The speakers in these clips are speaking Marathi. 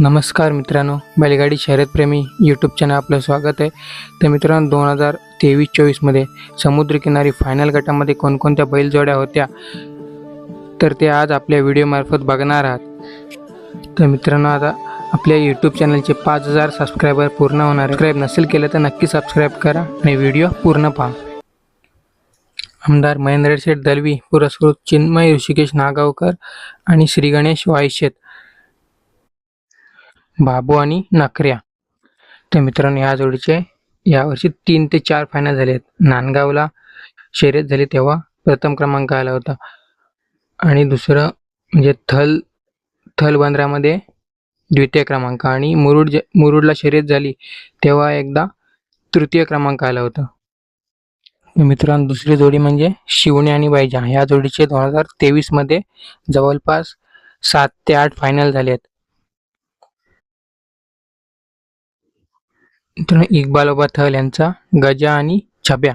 नमस्कार मित्रांनो बैलगाडी शर्यतप्रेमी यूट्यूब चॅनल आपलं स्वागत आहे. तर मित्रांनो दोन हजार तेवीस चोवीसमध्ये समुद्रकिनारी फायनल गटामध्ये कोणकोणत्या बैलजोड्या होत्या तर ते आज आपल्या व्हिडिओमार्फत बघणार आहात. तर मित्रांनो आता आपल्या यूट्यूब चॅनलचे पाच हजार सबस्क्रायबर पूर्ण होणार सबस्क्राईब नसेल केलं तर नक्की सबस्क्राईब करा आणि व्हिडिओ पूर्ण पहा. आमदार महेंद्र शेठ दलवी पुरस्कृत चिन्मय ऋषिकेश नागावकर आणि श्रीगणेश वायशेत बाबू आणि नखऱ्या. तर मित्रांनो या जोडीचे यावर्षी तीन ते चार फायनल झाले आहेत. नांदगावला शर्यत झाली तेव्हा प्रथम क्रमांक आला होता. आणि दुसरं म्हणजे थल थल बंदरामध्ये द्वितीय क्रमांक. आणि मुरुड ज मुरुडला शर्यत झाली तेव्हा एकदा तृतीय क्रमांक आला होता. मित्रांनो दुसरी जोडी म्हणजे शिवणे आणि बायजा या जोडीचे दोन हजार तेवीसमध्ये जवळपास सात ते आठ फायनल झाले आहेत. मित्रांनो इक्बाल उबा थल यांचा गजा आणि छब्या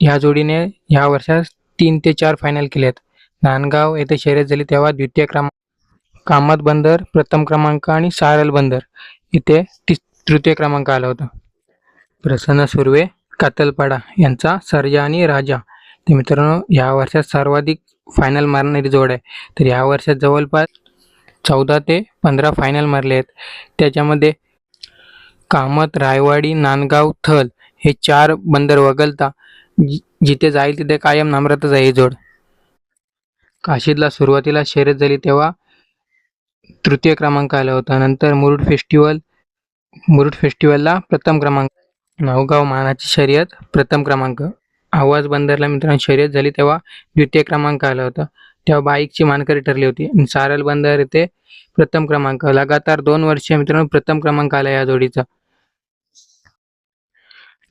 या जोडीने या वर्षात तीन ते चार फायनल केले आहेत नांदगाव येथे शर्यत झाली तेव्हा द्वितीय क्रमांक कामत बंदर प्रथम क्रमांक आणि सारल बंदर इथे तृतीय क्रमांक आला होता. प्रसन्न सुर्वे कातलपाडा यांचा सर्जा आणि राजा. तर मित्रांनो या वर्षात सर्वाधिक फायनल मारणारी जोड आहे. तर या वर्षात जवळपास चौदा ते पंधरा फायनल मारले आहेत त्याच्यामध्ये कामत रायवाडी नांदगाव थल हे चार बंदर वगळता जि जिथे जाईल तिथे कायम नम्रतच आहे जोड. काशीदला सुरुवातीला शर्यत झाली तेव्हा तृतीय क्रमांक आला होता. नंतर मुरुड फेस्टिवल मुरुड फेस्टिवलला प्रथम क्रमांक नवगाव मानाची शर्यत प्रथम क्रमांक. आवाज बंदरला मित्रांनो शर्यत झाली तेव्हा द्वितीय क्रमांक आला होता. तेव्हा बाईकची मानकरी ठरली होती. सारल बंदर येथे प्रथम क्रमांक. लगातार दोन वर्ष मित्रांनो प्रथम क्रमांक आला या जोडीचा.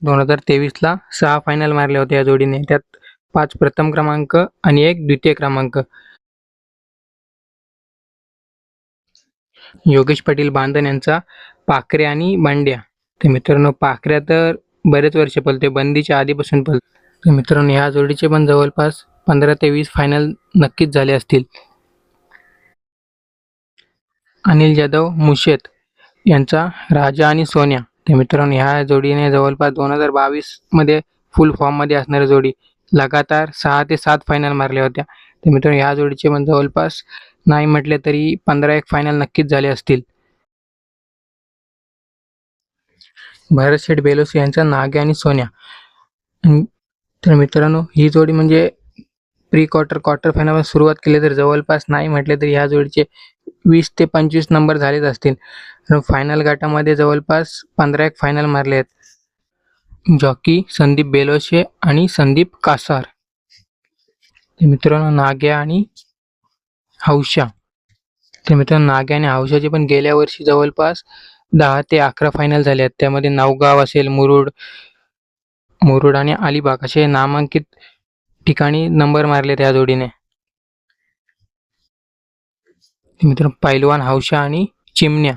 दोन हजार तेवीसला सहा फायनल मारले होते या जोडीने. त्यात पाच प्रथम क्रमांक आणि एक द्वितीय क्रमांक. योगेश पाटील बांधन यांचा पाखरे आणि बांड्या तर मित्रांनो पाखऱ्या तर बरेच वर्ष पलते बंदीच्या आधीपासून पलते तर मित्रांनो ह्या जोडीचे पण जवळपास पंधरा ते वीस फायनल नक्कीच झाले असतील. अनिल जाधव मुशेत यांचा राजा आणि सोन्या. तर मित्रांनो ह्या जोडीने जवळपास दोन हजार बावीसमध्ये फुल फॉर्ममध्ये असणारी जोडी लगातार सहा ते सात फायनल मारल्या होत्या. तर मित्रांनो ह्या जोडीचे पण जवळपास नाही म्हटले तरी पंधरा एक फायनल नक्कीच झाले असतील. भरत शेठ बेलोसी यांचा नागे आणि सोन्या. तर मित्रांनो ही जोडी म्हणजे प्री क्वार्टर क्वार्टर फायनल सुरुवात केली तर जवळपास नाही म्हटले तरी ह्या जोडीचे वीस ते पंचवीस नंबर झालेच असतील. फायनल गटामध्ये जवळपास पंधरा एक फायनल मारले आहेत. जॉकी संदीप बेलोशे आणि संदीप कासार. मित्रांनो नाग्या आणि हौशा. तर मित्रांनो नाग्या आणि हौशाचे पण गेल्या वर्षी जवळपास दहा ते अकरा फायनल झाले आहेत. त्यामध्ये नवगाव असेल मुरुड मुरुड आणि अलिबाग असे नामांकित ठिकाणी नंबर मारले त्या जोडीने. मित्र पैलवान हौशा आणि चिमण्या.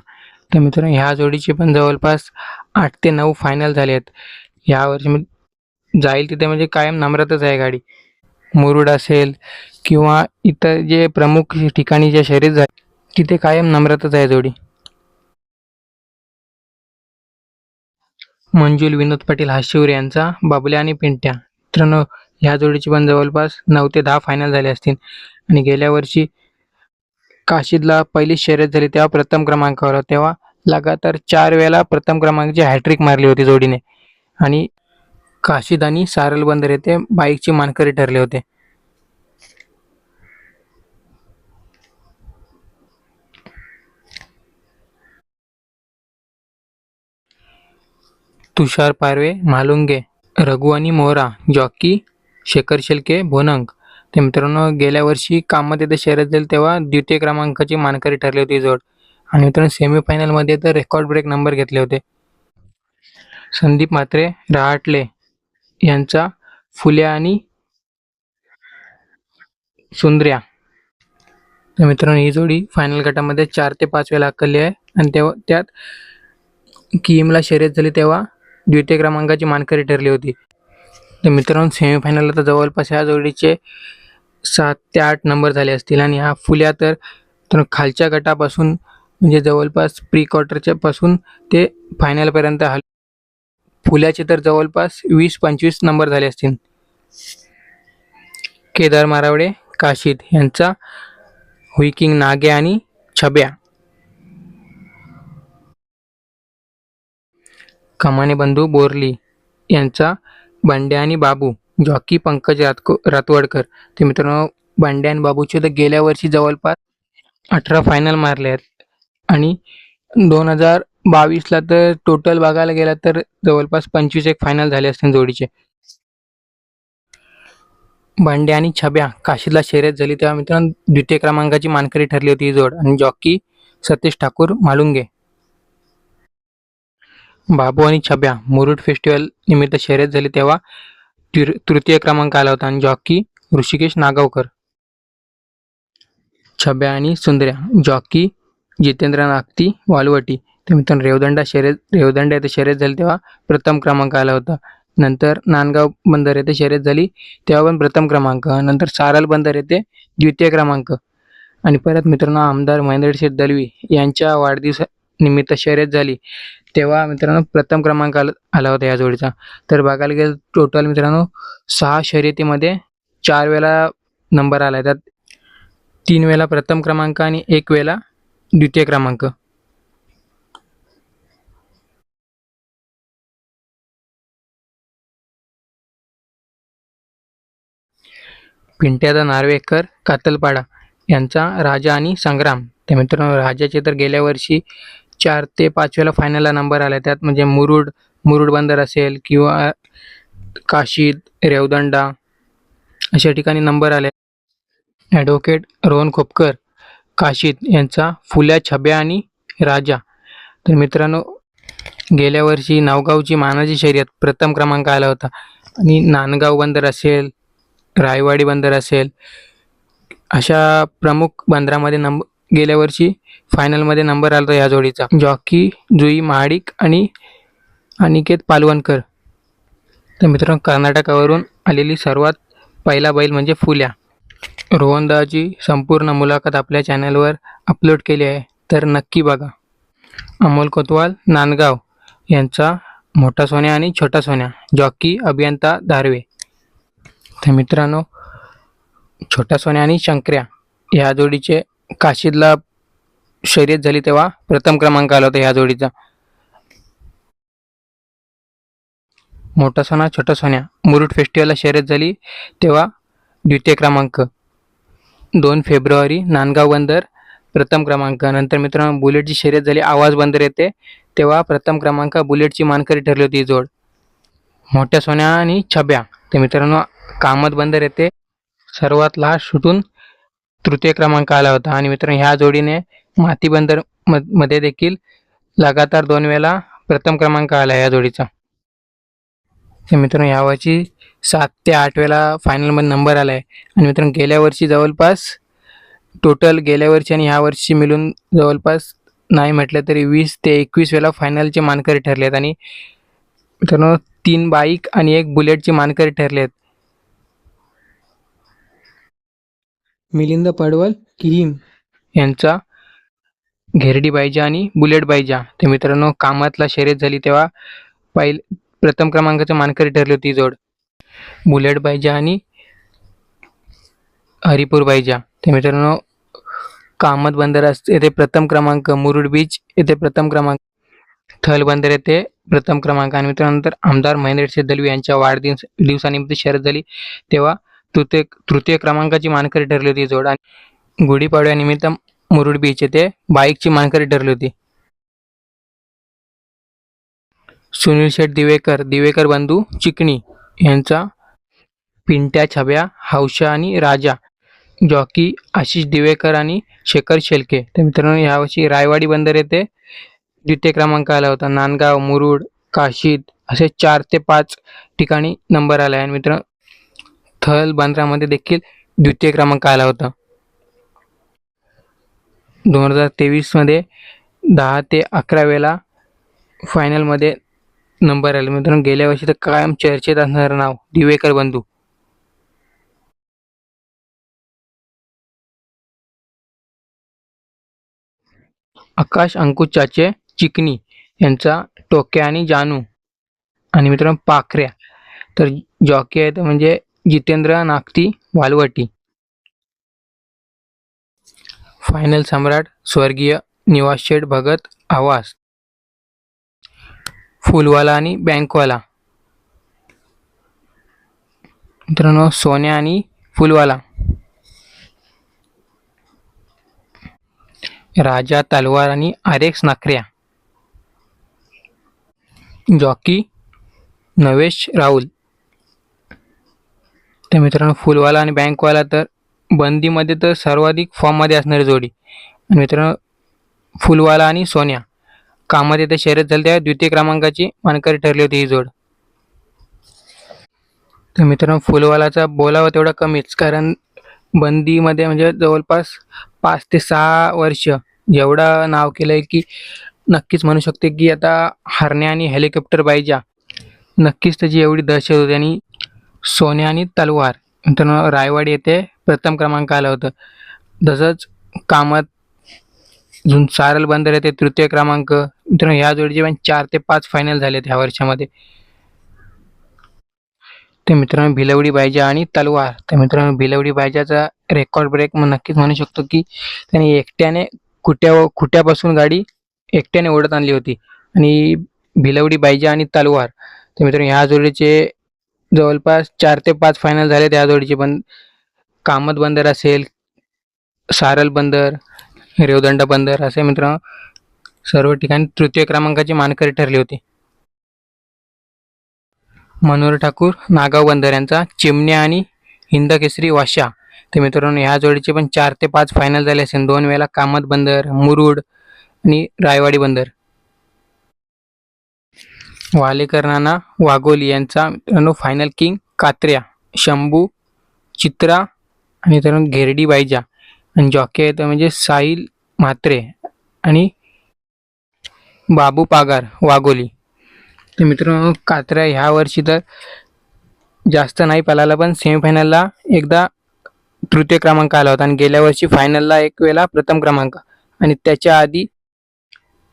तर मित्र ह्या जोडीचे पण जवळपास आठ ते नऊ फायनल झाले आहेत. ह्या वर्षी जाईल तिथे म्हणजे कायम नम्रतच आहे गाडी. मुरुड असेल किंवा इतर जे प्रमुख ठिकाणी जे शर्यत झाले तिथे कायम नम्रतच आहे जोडी. मंजुल विनोद पाटील हाशिवरे यांचा बाबल्या आणि पिंट्या. मित्रांनो ह्या जोडीची पण जवळपास नऊ ते दहा फायनल झाले असतील. आणि गेल्या वर्षी काशीदला पहिली शर्यत झाली तेव्हा प्रथम क्रमांकावर होता. तेव्हा लगातार चार वेळेला प्रथम क्रमांकाची हॅट्रिक मारली होती जोडीने. आणि काशीद आणि सारल बंदर येथे बाईकची मानकरी ठरले होते. तुषार पारवे मालुंगे रघु आणि मोहरा जॉकी शेखर शेलके भोनंक ते मित्रांनो गेल्या वर्षी कामात येथे शर्यत झाली तेव्हा द्वितीय क्रमांकाची मानकरी ठरली होती जोड. आणि मित्रांनो सेमीफायनलमध्ये तर रेकॉर्ड ब्रेक नंबर घेतले होते. संदीप म्हात्रे रहाटले यांचा फुल्या आणि सुंदर्या. तर मित्रांनो ही जोडी फायनल गटामध्ये चार ते पाच वेळा हकलली आहे. आणि तेव्हा त्यात किमला शर्यत झाली तेव्हा द्वितीय क्रमांकाची मानकरी ठरली होती. तर मित्रांनो सेमीफायनलला तर जवळपास ह्या जोडीचे सात ते आठ नंबर झाले असतील. आणि ह्या फुल्या तर तर खालच्या गटापासून म्हणजे जवळपास प्री क्वार्टरच्या पासून ते फायनलपर्यंत हल फुल्याचे तर जवळपास वीस पंचवीस नंबर झाले असतील. केदार मारावडे काशीद यांचा हुईकिंग नागे आणि छब्या. कमाने बंधू बोरली यांचा बंड्या आणि बाबू जॉकी पंकज रातको रातवडकर. ते मित्रांनो बंड्या आणि बाबूचे तर गेल्या वर्षी जवळपास अठरा फायनल मारले आहेत. आणि दोन हजार बावीसला तर टोटल बघायला गेला तर जवळपास पंचवीस एक फायनल झाले असतील जोडीचे. भांडे आणि छब्या काशीला शर्यत झाली तेव्हा मित्रांनो द्वितीय क्रमांकाची मानकरी ठरली होती ही जोड. आणि जॉकी सतीश ठाकूर मालुंगे. बाबू आणि छब्या मुरुड फेस्टिवल निमित्त शर्यत झाली तेव्हा तृतीय क्रमांक आला होता आणि जॉकी ऋषिकेश नागावकर. छब्या आणि सुंदर्या जॉकी जितेंद्र नागती वालवटी. ते मित्रांनो रेवदंडा शर्यत रेवदंडा येथे शर्यत झाली तेव्हा प्रथम क्रमांक आला होता. नंतर नांदगाव बंदर येथे शर्यत झाली तेव्हा पण प्रथम क्रमांक. नंतर सारल बंदर येथे द्वितीय क्रमांक. आणि परत मित्रांनो आमदार महेंद्र शेठ दलवी यांच्या वाढदिवसा निमित्त शर्यत झाली. तेव्हा मित्रांनो प्रथम क्रमांक आला होता या जोडीचा. तर बघायला गेलं टोटल मित्रांनो सहा शर्यतीमध्ये चार वेळा नंबर आला त्यात तीन वेळा प्रथम क्रमांक आणि एक वेळा द्वितीय क्रमांक. पिंट्याचा नार्वेकर कातलपाडा यांचा राजा आणि संग्राम. ते मित्रांनो राजाचे तर गेल्या वर्षी चार ते पाच फायनलला नंबर आला. त्यात म्हणजे मुरुड मुरुड बंदर असेल किंवा काशीद रेवदंडा अशा ठिकाणी नंबर आले. ॲडव्होकेट रोहन खोपकर काशीद यांचा फुल्या छब्या आणि राजा. तर मित्रांनो गेल्या वर्षी नावगावची मानाची शर्यत प्रथम क्रमांक आला होता. आणि नांदगाव बंदर असेल रायवाडी बंदर असेल अशा प्रमुख बंदरामध्ये नंब गेल्या वर्षी फायनलमध्ये नंबर आला होता या जोडीचा. जॉकी जुई महाडिक आणि अनिकेत पालवणकर. तर मित्रांनो कर्नाटकावरून आलेली सर्वात पहिला बैल म्हणजे फुल्या. रोहनदाची संपूर्ण मुलाखत आपल्या चॅनलवर अपलोड केली आहे. तर नक्की बघा. अमोल कोतवाल नांदगाव यांचा मोठा सोन्या आणि छोटा सोन्या. जॉकी अभियंता धारवे. तर मित्रांनो छोटा सोन्या आणि शंकर्या या जोडीचे काशीदला शर्यत झाली तेव्हा प्रथम क्रमांक आला होता ह्या जोडीचा. मोठा सोना छोटा सोन्या. मुरुड फेस्टिवलला शर्यत झाली तेव्हा द्वितीय क्रमांक. दोन फेब्रुवारी नांदगाव बंदर प्रथम क्रमांक. नंतर मित्रांनो बुलेटची शर्यत झाली आवाज बंदर येते. तेव्हा प्रथम क्रमांक बुलेटची मानकरी ठरली होती जोड. मोठ्या सोन्या आणि छब्या. ते मित्रांनो कामत बंदर येते. सर्वात लास्ट सुटून तृतीय क्रमांक आला होता. आणि मित्रांनो ह्या जोडीने माती बंदरमध्ये देखील लगातार दोन वेळा प्रथम क्रमांक आला या जोडीचा. तर मित्रांनो यावर्षी सात ते आठ वेळा फायनलमध्ये नंबर आला आहे आणि मित्रांनो गेल्या वर्षी जवळपास टोटल गेल्या वर्षी आणि ह्या वर्षी मिळून जवळपास नाही म्हटलं तरी वीस ते एकवीस वेळा फायनलचे मानकरी ठरले आहेत आणि मित्रांनो तीन बाईक आणि एक बुलेटचे मानकरी ठरले आहेत मिलिंद पडवल किहीम यांचा घेरडी बायजा आणि बुलेट बायजा ते मित्रांनो कामातला शर्यत झाली तेव्हा पहिल प्रथम क्रमांकाचं मानकरी ठरली होती जोड. बुलेट बायजा आणि हरिपूर बायजा ते मित्रांनो कामत बंदर असते येथे प्रथम क्रमांक मुरुड बीच येथे प्रथम क्रमांक थल बंदर येथे प्रथम क्रमांक. आणि मित्रांनंतर आमदार महेंद्र शेठ दलवी यांच्या वाढदिवस दिवसानिमित्त शर्यत झाली. तेव्हा तृतीय तृतीय क्रमांकाची मानकरी ठरली होती जोड. आणि गुढीपाडव्यानिमित्त मुरुड बीच येथे बाईकची मानकरी ठरली होती. सुनील शेठ दिवेकर दिवेकर बंधू चिकणी यांचा पिंट्या छब्या हौशा आणि राजा जॉकी आशिष दिवेकर आणि शेखर शेलके. तर मित्रांनो यावर्षी रायवाडी बंदर येथे द्वितीय क्रमांक आला होता. नांदगाव मुरुड काशीद असे चार ते पाच ठिकाणी नंबर आला. आहे आणि मित्र थल बांद्रामध्ये देखील द्वितीय क्रमांक आला होता. दोन हजार तेवीसमध्ये दहा ते अकरा वेळा फायनलमध्ये नंबर आले. मित्रांनो गेल्या वर्षी तर कायम चर्चेत असणारं नाव दिवेकर बंधू. आकाश अंकुश चाचे चिकनी यांचा टोक्या आणि जानू. आणि मित्रांनो पाखऱ्या. तर जॉकी आहेत म्हणजे जितेंद्र नागती वालवटी. फायनल सम्राट स्वर्गीय निवास शेठ भगत आवास. फुलवाला आणि बँकवाला. मित्रांनो सोन्या आणि फुलवाला. राजा तलवार आणि आरेक्स नाकऱ्या जॉकी नवेश राहुल तर मित्रांनो फुलवाला आणि बँकवाला तर बंदीमध्ये तर सर्वाधिक फॉर्ममध्ये असणारी जोडी. मित्रांनो फुलवाला आणि सोन्या. कामात तर शर्यत झाली त्या द्वितीय क्रमांकाची मानकरी ठरली होती ही जोड. तर मित्रांनो फुलवालाचा बोलावं तेवढा कमीच कारण बंदीमध्ये म्हणजे जवळपास पाच ते सहा वर्ष एवढं नाव केलं आहे की नक्कीच म्हणू शकते की आता हरण्या आणि हेलिकॉप्टर बाईजा नक्कीच त्याची एवढी दहशत होती आणि सोने आणि तलवार. मित्रांनो रायवाडी येथे प्रथम क्रमांक आलं होतं. तसंच कामत अजून सारल बंदर येथे तृतीय क्रमांक. मित्रांनो ह्या जोडीचे पण चार ते पाच फायनल झाले ह्या वर्षामध्ये. ते मित्रांनो भिलवडी बायजा आणि तलवार. तर मित्रांनो भिलवडी बायजाचा रेकॉर्ड ब्रेक मग नक्कीच म्हणू शकतो की त्याने एकट्याने खुट्या खुट्यापासून गाडी एकट्याने ओढत आणली होती. आणि भिलवडी बायजा आणि तलवार. तर मित्रांनो ह्या जोडीचे जवळपास चार ते पाच फायनल झाले त्या जोडीचे पण कामत बंदर असेल सारल बंदर रेवदंड बंदर असे मित्र सर्व ठिकाणी तृतीय क्रमांकाची मानकरी ठरली होती. मनोहर ठाकूर नागाव बंदर यांचा चिमण्या आणि हिंद केसरी वाशा. ते मित्रांनो ह्या जोडीचे पण चार ते पाच फायनल झाले असेल. दोन वेळेला कामत बंदर मुरुड आणि रायवाडी बंदर. वालेकर नाना वाघोली यांचा मित्रांनो फायनल किंग कात्र्या शंभू चित्रा आणि मित्रांनो घेरडी बायजा आणि जॉकी आहेत म्हणजे साहिल म्हात्रे आणि बाबू पागार वाघोली. तर मित्रांनो कात्र्या ह्या वर्षी तर जास्त नाही पळाला पण सेमीफायनलला एकदा तृतीय क्रमांक आला होता आणि गेल्या वर्षी फायनलला एक वेळेला प्रथम क्रमांक. आणि त्याच्या आधी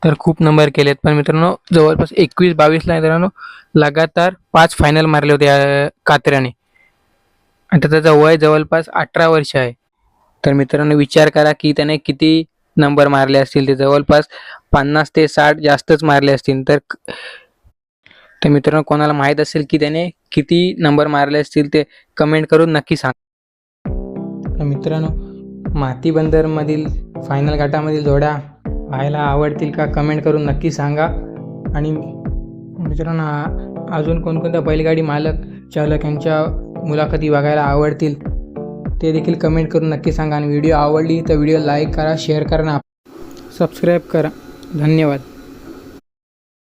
तर खूप नंबर केलेत. पण मित्रांनो जवळपास एकवीस बावीसला मित्रांनो लगातार पाच फायनल मारले होते या कात्र्याने. आता त्याचं वय जवळपास अठरा वर्ष आहे. तर मित्रांनो विचार करा की त्याने किती नंबर मारले असतील. ते जवळपास पन्नास ते साठ जास्तच मारले असतील. तर तर मित्रांनो कोणाला माहीत असेल की त्याने किती नंबर मारले असतील ते कमेंट करून नक्की सांग. तर मित्रांनो माती बंदरमधील फायनल घाटामधील जोड्या पाहायला आवडतील का कमेंट करून नक्की सांगा. आणि मित्रांनो अजून कोणकोणत्या बैलगाडी मालक चालक यांच्या मुलाखती बघायला आवडतील ते देखील कमेंट करून नक्की सांगा. आणि व्हिडिओ आवडली तर व्हिडिओ लाईक करा शेअर करा सबस्क्राईब करा. धन्यवाद.